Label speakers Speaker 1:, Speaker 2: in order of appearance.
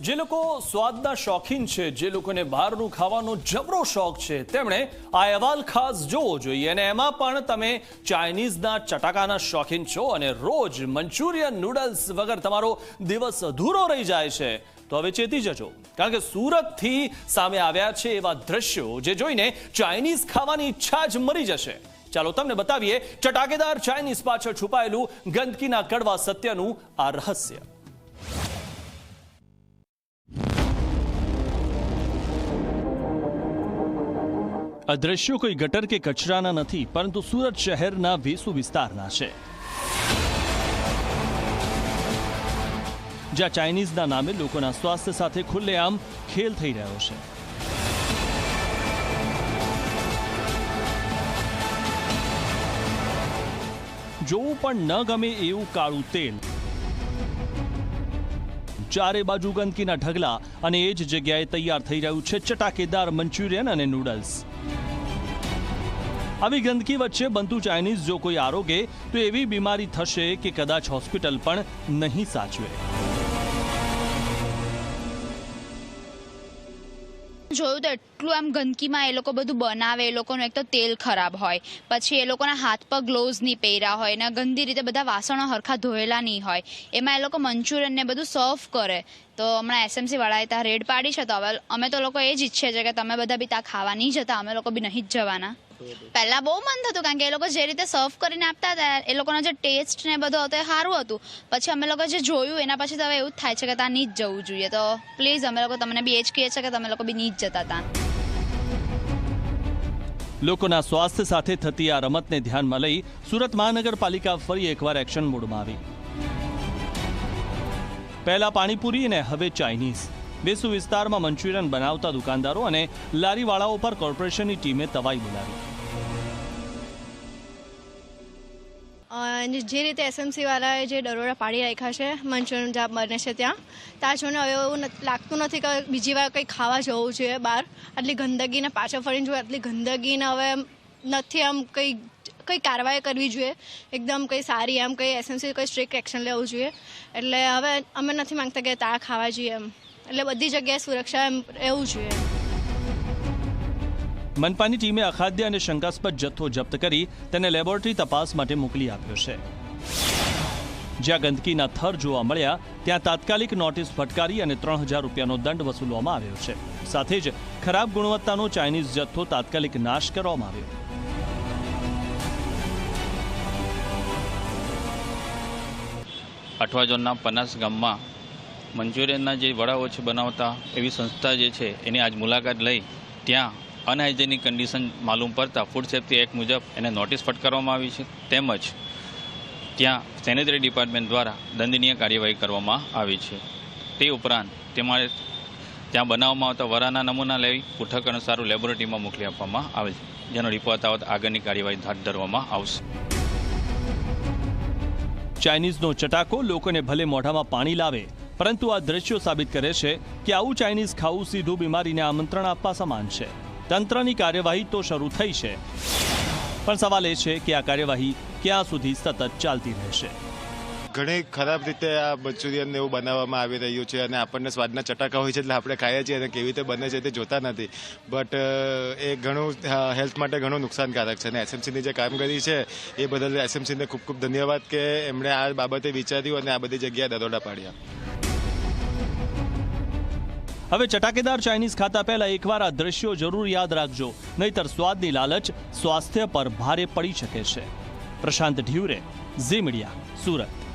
Speaker 1: જે લોકો સ્વાદના શોખીન છે, જે લોકોને બહારનું ખાવાનો જબરો શોખ છે, તેમણે આ અહેવાલ ખાસ જોવો જોઈએ અને એમાં પણ તમે ચાઇનીઝના ચટાકાના શોખીન છો અને રોજ મંચુરિયન નૂડલ્સ વગર તમારો દિવસ અધૂરો રહી જાય છે. તો હવે ચેતી જજો. કારણ કે સુરતથી સામે આવ્યા છે એવા દ્રશ્યો જે જોઈને ચાઇનીઝ ખાવાની ઈચ્છા જ મરી જશે. ચાલો તમને બતાવીએ, ચટાકેદાર ચાઇનીઝ પાછળ છુપાયેલું ગંદકીના કડવા સત્યનું આ રહસ્ય. આ કોઈ ગટર કે કચરાના નથી, પરંતુ સુરત શહેરના વેસુ વિસ્તારના છે. જ્યાં ચાઇનીઝના નામે લોકોના સ્વાસ્થ્ય સાથે ખુલ્લેઆમ ખેલ થઈ રહ્યો છે. જોવું પણ ન ગમે એવું કાળું તેલ. ચારે બાજુ ગંદકીના ઢગલા અને એ જ જગ્યાએ તૈયાર થઈ રહ્યું છે ચટાકેદાર મંચુરિયન અને નૂડલ્સ. આવી ગંદકી વચ્ચે બનતું ચાઇનીઝ જો કોઈ આરોગે, તો એવી બીમારી થશે કે કદાચ હોસ્પિટલ પણ નહીં સાચવે.
Speaker 2: જોયું તો એટલું આમ ગંદકીમાં એ લોકો બધું બનાવે, એ લોકોનું એક તો તેલ ખરાબ હોય. પછી એ લોકોના હાથ પર ગ્લોવ્સ નહીં પહેર્યા હોય ને ગંદી રીતે બધા વાસણો હરખા ધોયેલા નહીં હોય. એમાં એ લોકો મંચુરિયન ને બધું સર્વ કરે. તો હમણાં એસએમસી વાળાએ ત્યાં રેડ પાડી છે, તો હવે અમે તો લોકો એ જ ઈચ્છે છે કે તમે બધા બી ત્યાં ખાવા નહીં જતા, અમે લોકો બી નહીં જ જવાના. પહેલા બહુ મન થતું કારણ કે એ લોકો જે રીતે સર્વ કરીને આપતા હતા, એ લોકોનો જે ટેસ્ટ ને બધું હતો એ સારું હતું. પછી અમે લોકો જે જોયું, એના પછી તો હવે એવું જ થાય છે કે ત્યાં નહીં જ જવું જોઈએ. તો પ્લીઝ અમે લોકો તમને બી એ જ કહીએ છીએ કે તમે લોકો બી નહીં જ જતા ત્યાં.
Speaker 1: લોકોના સ્વાસ્થ્ય સાથે થતી આ રમતને ધ્યાનમાં લઈ સુરત મહાનગરપાલિકા ફરી એકવાર એક્શન મોડમાં આવી. પહેલા પાણીપુરી અને હવે ચાઇનીઝ. વેસુ વિસ્તારમાં મંચુરિયન બનાવતા દુકાનદારો અને લારીવાળાઓ પર કોર્પોરેશનની ટીમે તવાઈ બોલાવી.
Speaker 3: અને જે રીતે એસએમસી વાળાએ જે દરોડા પાડી રાખ્યા છે, મંચુરિયન જ્યાં બને છે ત્યાં. ત્યાં જોઈને હવે એવું લાગતું નથી કે બીજી વાર કંઈ ખાવા જવું જોઈએ બહાર. આટલી ગંદકીને પાછળ ફરીને જોઈએ આટલી ગંદકીને હવે નથી આમ કંઈ કંઈ કાર્યવાહી કરવી જોઈએ. એકદમ કંઈ સારી એમ કંઈ એસએમસી કંઈ સ્ટ્રિક્ટ એક્શન લેવું જોઈએ. એટલે હવે અમે નથી માંગતા કે ત્યાં ખાવા જઈએ એમ. એટલે બધી જગ્યાએ સુરક્ષા એમ રહેવું જોઈએ.
Speaker 1: મનપાની ટીમે અખાદ્ય અને શંકાસ્પદ જથ્થો જપ્ત કરી તેને લેબોરેટરી તપાસ માટે મોકલી આપ્યો છે. જ્યાં ગંદકીના થર જોવા મળ્યા, ત્યાં તાત્કાલિક નોટિસ ફટકારી અને ત્રણ હજાર રૂપિયાનો દંડ વસૂલવામાં આવ્યો છે. સાથે જ ખરાબ ગુણવત્તાનો ચાઇનીઝ જથ્થો તાત્કાલિક નાશ કરવામાં આવ્યો.
Speaker 4: અઠવા ઝોનના પનાસ ગામમાં મંચુરિયનના જે વડાઓ છે બનાવતા એવી સંસ્થા જે છે, એની આજ મુલાકાત લઈ ત્યાં અનહાઇજેનિક કન્ડિશન માલુમ પડતા ફૂડ સેફ્ટી એક્ટ મુજબ એને નોટિસ ફટકારવામાં આવી છે. તેમજ ત્યાં સેનેટરી ડિપાર્ટમેન્ટ દ્વારા દંડનીય કાર્યવાહી કરવામાં આવી છે. તે ઉપરાંત તેમાં ત્યાં બનાવવામાં આવતા વરાના નમૂના લઈ પુઠક અનુસારું લેબોરેટરીમાં મોકલી આપવામાં આવે છે. જેનો રિપોર્ટ આવત આગળની કાર્યવાહી હાથ ધરવામાં આવશે.
Speaker 1: ચાઇનીઝનો ચટાકો લોકોને ભલે મોઢામાં પાણી લાવે, પરંતુ આ દ્રશ્યો સાબિત કરે છે કે આવું ચાઇનીઝ ખાવું સીધું બીમારીને આમંત્રણ આપવા સમાન છે. તંત્રની કાર્યવાહી તો શરૂ થઈ છે. પણ સવાલ એ છે કે આ કાર્યવાહી ક્યાં સુધી સતત ચાલતી રહેશે?
Speaker 5: ઘણી ખરાબ રીતે આ મંચુરિયન એવું બનાવવામાં આવી રહ્યું છે અને આપણને સ્વાદના ચટાકા હોય છે એટલે આપણે ખાઈએ છીએ અને કેવી રીતે બને છે તે જોતા નથી. બટ એ ઘણું હેલ્થ માટે ઘણું નુકસાનકારક છે અને એસએમસીની જે કામગીરી છે એ બદલ એસએમસીને ખૂબ ખૂબ ધન્યવાદ કે એમણે આ બાબતે વિચાર્યું અને આ બધી જગ્યાએ દરોડા પાડ્યા.
Speaker 1: હવે ચટાકેદાર ચાઇનીઝ ખાતા પહેલા એકવાર આ દ્રશ્યો જરૂર યાદ રાખજો. નહીતર સ્વાદની લાલચ સ્વાસ્થ્ય પર ભારે પડી શકે છે. પ્રશાંત ઢ્યુરે ઝી મીડિયા, સુરત.